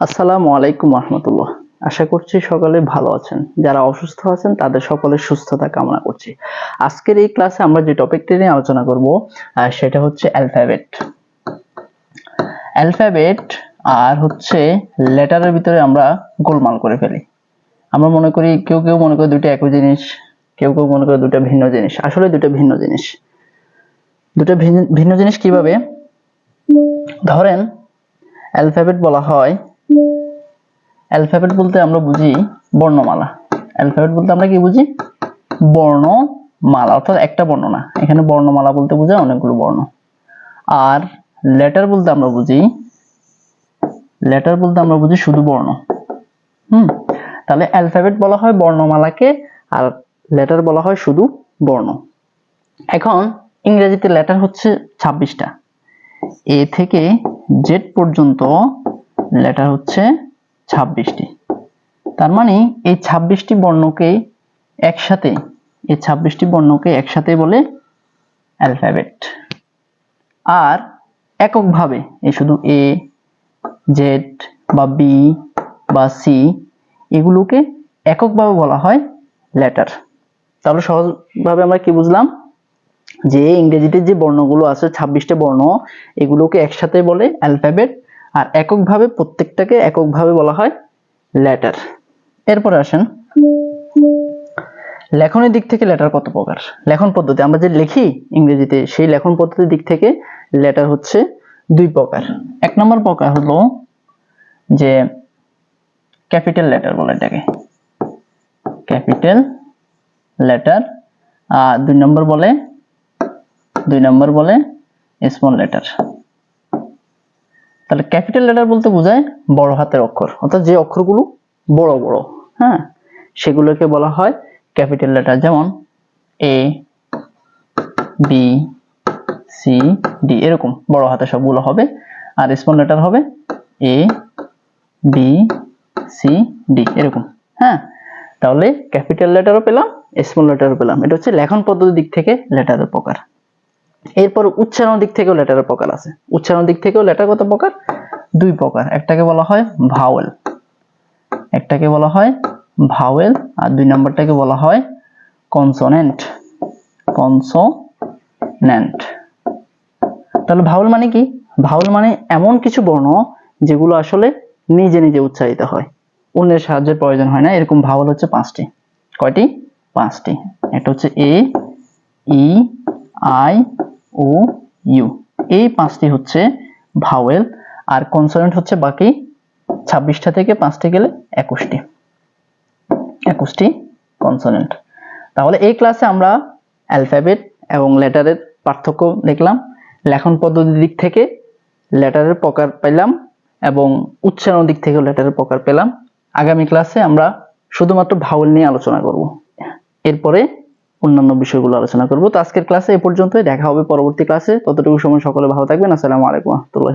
আসসালামু আলাইকুম রহমতুল্লাহ আশা করছি সকলে ভালো আছেন। যারা অসুস্থ আছেন, তাদের সকলের সুস্থতা কামনা করছি। আজকের এই ক্লাসে আমরা যে টপিকটি নিয়ে আলোচনা করব সেটা হচ্ছে অ্যালফাবেট। অ্যালফাবেট আর হচ্ছে লেটারের ভিতরে আমরা গোলমাল করে ফেলি। আমরা মনে করি কেউ কেউ মনে করে দুটো একই জিনিস, কেউ কেউ মনে করে দুটো ভিন্ন জিনিস। আসলে দুটো ভিন্ন জিনিস। দুটো ভিন্ন- ভিন্ন জিনিস কীভাবে? ধরেন অ্যালফাবেট বলা হয়, অ্যালফাবেট বলতে আমরা বুঝি বর্ণমালা। অ্যালফাবেট বলতে আমরা কি বুঝি? বর্ণমালা, অর্থাৎ একটা বর্ণ না। এখানে বর্ণমালা বলতে বোঝায় অনেকগুলো বর্ণ। আর লেটার বলতে আমরা বুঝি, লেটার বলতে আমরা বুঝি শুধু বর্ণ। হুম? তাহলে অ্যালফাবেট বলা হয় বর্ণমালাকে, আর লেটার বলা হয় শুধু বর্ণ। এখন ইংরেজিতে লেটার হচ্ছে ছাব্বিশটা। এ থেকে জেড পর্যন্ত লেটার হচ্ছে ছাব্বিশটি। তার মানে এই ছাব্বিশটি বর্ণকে একসাথে, এই ছাব্বিশটি বর্ণকে একসাথে বলে অ্যালফাবেট আর এককভাবে, এই শুধু এ জেড বা বি বা সি এগুলোকে এককভাবে বলা হয় লেটার তাহলে সহজভাবে আমরা কি বুঝলাম? যে ইংরেজিতে যে বর্ণগুলো আছে, ছাব্বিশটা বর্ণ, এগুলোকে একসাথে বলে অ্যালফাবেট, আর এককভাবে প্রত্যেকটাকে এককভাবে বলা হয় লেটার এরপরে আসেন, লেখনের দিক থেকে লেটার কত প্রকার? লেখন পদ্ধতি, আমরা যে লিখি ইংরেজিতে, সেই লেখন পদ্ধতির দিক থেকে লেটার হচ্ছে দুই প্রকার। এক নম্বর প্রকার হলো যে ক্যাপিটাল লেটার বলে এটাকে। ক্যাপিটাল লেটার, আর দুই নম্বর বলে দুই নম্বর বলে স্মল লেটার তাহলে ক্যাপিটাল লেটার বলতে বোঝায় বড় হাতের অক্ষর। অর্থাৎ যে অক্ষরগুলো বড় বড় হ্যাঁ? সেগুলোকে বলা হয় ক্যাপিটাল লেটার যেমন এ বি সি ডি এরকম বড় হাতে সবগুলো হবে। আর স্মল লেটার হবে এ বি সি ডি এরকম হ্যাঁ? তাহলে ক্যাপিটাল লেটারও পেলাম স্মল লেটারও পেলাম। এটা হচ্ছে লেখন পদ্ধতির দিক থেকে লেটারের প্রকার। এরপর উচ্চারণ দিক থেকেও লেটারের প্রকার আছে। উচ্চারণ দিক থেকেও লেটার কত প্রকার? দুই প্রকার। একটাকে বলা হয় ভাওয়েল একটাকে বলা হয় ভাওয়েল আর দুই নম্বরটাকে বলা হয় কনসোনেন্ট কনসোনেন্ট তাহলে ভাওয়েল মানে কি? ভাওয়েল মানে এমন কিছু বর্ণ যেগুলো আসলে নিজে নিজে উচ্চারিত হয়। অন্যের সাহায্যের প্রয়োজন হয় না। এরকম ভাওয়েল হচ্ছে পাঁচটি। কয়টি? পাঁচটি। একটা হচ্ছে এ, ই, আই ও, ইউ। এই পাঁচটি হচ্ছে ভাওয়েল, আর কনসোনেন্ট হচ্ছে বাকি ছাব্বিশটা থেকে পাঁচটি গেলে একুশটি। একুশটি কনসোনেন্ট তাহলে এই ক্লাসে আমরা অ্যালফাবেট এবং লেটারের পার্থক্য দেখলাম। লেখন পদ্ধতির দিক থেকে লেটারের প্রকার পেলাম এবং উচ্চারণ দিক থেকে লেটারের প্রকার পেলাম। আগামী ক্লাসে আমরা শুধুমাত্র ভাওয়েল নিয়ে আলোচনা করব। এরপরে অন্যান্য বিষয়গুলো আলোচনা করব। তো আজকের ক্লাসে এ পর্যন্তই। দেখা হবে পরবর্তী ক্লাসে ততটুকু সময় সকলে ভালো থাকবেন। আসসালামু আলাইকুম রহমতুল্লাহ